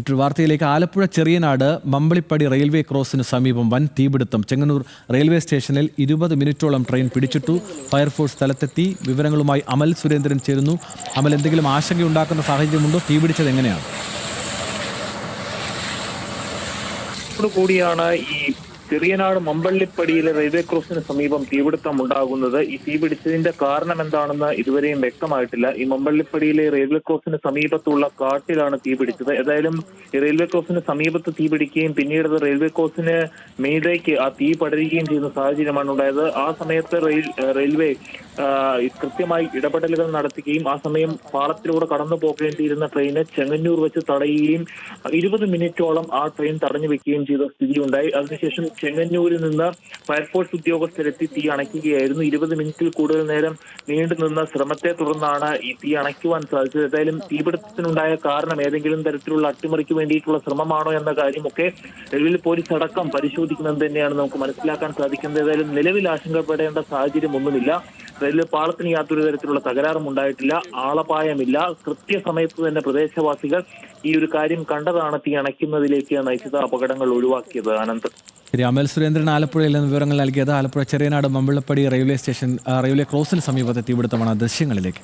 മറ്റൊരു വാർത്തയിലേക്ക്. ആലപ്പുഴ ചെറിയനാട് മമ്പളിപ്പടി റെയിൽവേ ക്രോസിന് സമീപം വൻ തീപിടുത്തം. ചെങ്ങന്നൂർ റെയിൽവേ സ്റ്റേഷനിൽ ഇരുപത് മിനിറ്റോളം ട്രെയിൻ പിടിച്ചിട്ടു. ഫയർഫോഴ്സ് സ്ഥലത്തെത്തി. വിവരങ്ങളുമായി അമൽ സുരേന്ദ്രൻ ചേരുന്നു. അമൽ എന്തെങ്കിലും ആശങ്കയുണ്ടാക്കുന്ന സാഹചര്യമുണ്ടോ? തീപിടിച്ചത് എങ്ങനെയാണ്? കൂടിയാണ് ഈ ചെറിയനാട് മമ്പള്ളിപ്പടിയിലെ റെയിൽവേ ക്രോസിന് സമീപം തീപിടുത്തം ഉണ്ടാകുന്നത്. ഈ തീപിടിച്ചതിന്റെ കാരണം എന്താണെന്ന് ഇതുവരെയും വ്യക്തമായിട്ടില്ല. ഈ മമ്പള്ളിപ്പടിയിലെ റെയിൽവേ ക്രോസിന് സമീപത്തുള്ള കാട്ടിലാണ് തീപിടിച്ചത്. ഏതായാലും റെയിൽവേ ക്രോസിന് സമീപത്ത് തീപിടിക്കുകയും പിന്നീട് അത് റെയിൽവേ ക്രോസിന് മീതേക്ക് ആ തീ പടരുകയും ചെയ്യുന്ന സാഹചര്യമാണ് ഉണ്ടായത്. ആ സമയത്ത് റെയിൽ റെയിൽവേ കൃത്യമായി ഇടപെടലുകൾ നടത്തുകയും ആ സമയം പാളത്തിലൂടെ കടന്നു പോകേണ്ടിയിരുന്ന ട്രെയിന് ചെങ്ങന്നൂർ വെച്ച് തടയുകയും ഇരുപത് മിനിറ്റോളം ആ ട്രെയിൻ തടഞ്ഞു വെക്കുകയും ചെയ്ത സ്ഥിതിയുണ്ടായി. അതിനുശേഷം ചെങ്ങന്നൂരിൽ നിന്ന് ഫയർഫോഴ്സ് ഉദ്യോഗസ്ഥരെത്തി തീ അണയ്ക്കുകയായിരുന്നു. ഇരുപത് മിനിറ്റിൽ കൂടുതൽ നേരം നീണ്ടു നിന്ന ശ്രമത്തെ തുടർന്നാണ് ഈ തീ അണയ്ക്കുവാൻ സാധിച്ചത്. ഏതായാലും തീപിടുത്തത്തിനുണ്ടായ കാരണം ഏതെങ്കിലും തരത്തിലുള്ള അട്ടിമറിക്ക് വേണ്ടിയിട്ടുള്ള ശ്രമമാണോ എന്ന കാര്യമൊക്കെ റെയിൽവേ പോലീസ് അടക്കം പരിശോധിക്കുന്നത് തന്നെയാണ് നമുക്ക് മനസ്സിലാക്കാൻ സാധിക്കുന്നത്. ഏതായാലും നിലവിൽ ആശങ്കപ്പെടേണ്ട സാഹചര്യം ഒന്നുമില്ല. റെയിൽവേ പാളത്തിന് യാതൊരു തരത്തിലുള്ള തകരാറും ഉണ്ടായിട്ടില്ല ആളപായമില്ല. കൃത്യസമയത്ത് തന്നെ പ്രദേശവാസികൾ ഈ ഒരു കാര്യം കണ്ടതാണ് തീ അണയ്ക്കുന്നതിലേക്ക് നയിച്ചത് അപകടങ്ങൾ ഒഴിവാക്കിയത് ആനന്ദ്. രാമേൽ അമൽ സുരേന്ദ്രൻ ആലപ്പുഴയിൽ നിന്ന് വിവരങ്ങൾ നൽകിയത് Alappuzha Cheriyanad Mampilappadi railway station railway ക്രോസിന് സമീപത്തെ തീപിടുത്തമാണ് ദൃശ്യങ്ങളിലേക്ക്.